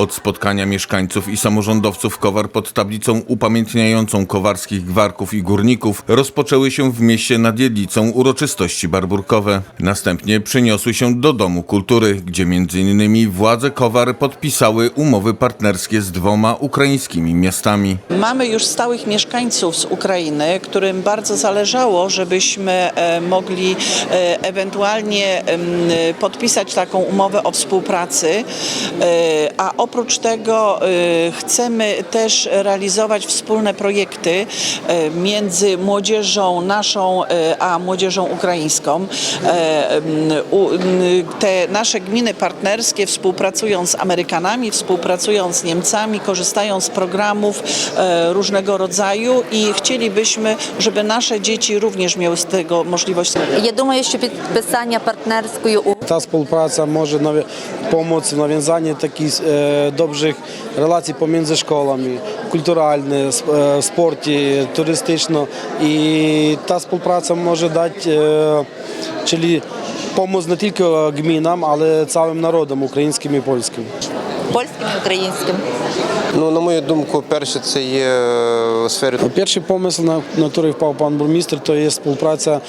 Od spotkania mieszkańców i samorządowców Kowar pod tablicą upamiętniającą kowarskich gwarków i górników rozpoczęły się w mieście nad Jedlicą uroczystości barburkowe. Następnie przeniosły się do Domu Kultury, gdzie m.in. władze Kowar podpisały umowy partnerskie z dwoma ukraińskimi miastami. Mamy już stałych mieszkańców z Ukrainy, którym bardzo zależało, żebyśmy e, mogli e, ewentualnie podpisać taką umowę o współpracy, E, a oprócz tego e, chcemy też realizować wspólne projekty e, między młodzieżą naszą e, a młodzieżą ukraińską. E, m, u- n- Te nasze gminy partnerskie współpracują z Amerykanami, współpracują z Niemcami, korzystają z programów e, różnego rodzaju i chcielibyśmy, żeby nasze dzieci również miały z tego możliwość. Я думаю, що підписання партнерської угоди та współpraca może pomóc w nawiązaniu takich dobrych relacji pomiędzy szkołami, kulturalnie, w sporcie, turystyczno. I ta współpraca może dać, czyli pomóc не тільки гмінам, але цілим народом, українським і польським польським і українським? Ну, на мою думку, перше це є е, сфері. Перший помисл, на, який впав пан бурмістр, то є співпраця е,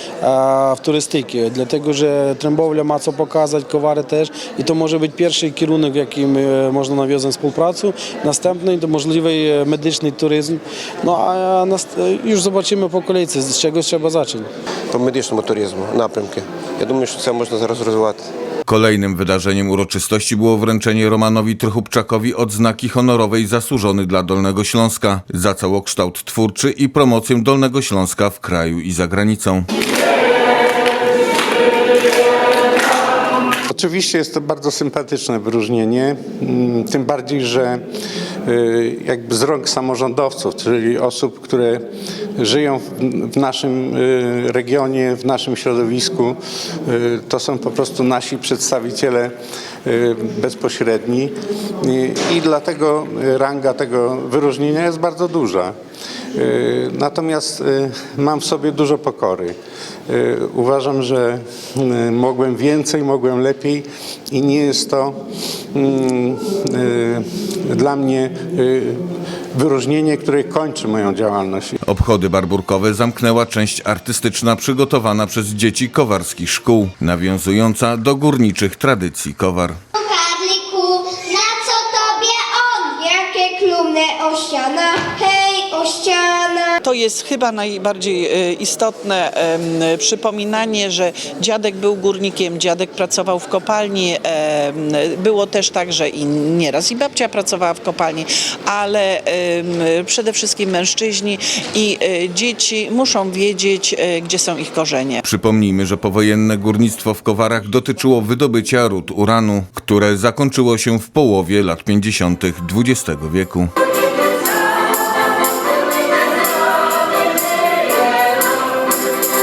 в туристики. Для того ж трембовля мацо показати, ковари теж. І то може бути перший керунок, яким е, можна нав'язати співпрацю. Наступний то можливий медичний туризм. Ну а нас ж побачимо по колійці, з чогось треба зачати. По медичному туризму напрямки. Я думаю, що це можна зараз розвивати. Kolejnym wydarzeniem uroczystości było wręczenie Romanowi Trychupczakowi odznaki honorowej zasłużony dla Dolnego Śląska za całokształt twórczy i promocję Dolnego Śląska w kraju i za granicą. Oczywiście jest to bardzo sympatyczne wyróżnienie, mm, tym bardziej, że y, jakby z rąk samorządowców, czyli osób, które żyją w, naszym y, regionie, w naszym środowisku, y, to są po prostu nasi przedstawiciele y, bezpośredni i, dlatego ranga tego wyróżnienia jest bardzo duża. Natomiast mam w sobie dużo pokory. Uważam, że mogłem więcej, mogłem lepiej i nie jest to mm, dla mnie wyróżnienie, które kończy moją działalność. Obchody barburkowe zamknęła część artystyczna przygotowana przez dzieci kowarskich szkół, nawiązująca do górniczych tradycji kowar. Karliku, na co tobie on? Jakie klumne o ściana, hej, o ściana. To jest chyba najbardziej e, istotne przypominanie, że dziadek był górnikiem, dziadek pracował w kopalni. Było też tak, że i nieraz i babcia pracowała w kopalni, ale przede wszystkim mężczyźni i e, dzieci muszą wiedzieć, e, gdzie są ich korzenie. Przypomnijmy, że powojenne górnictwo w Kowarach dotyczyło wydobycia ród uranu, które zakończyło się w połowie lat 50. XX wieku.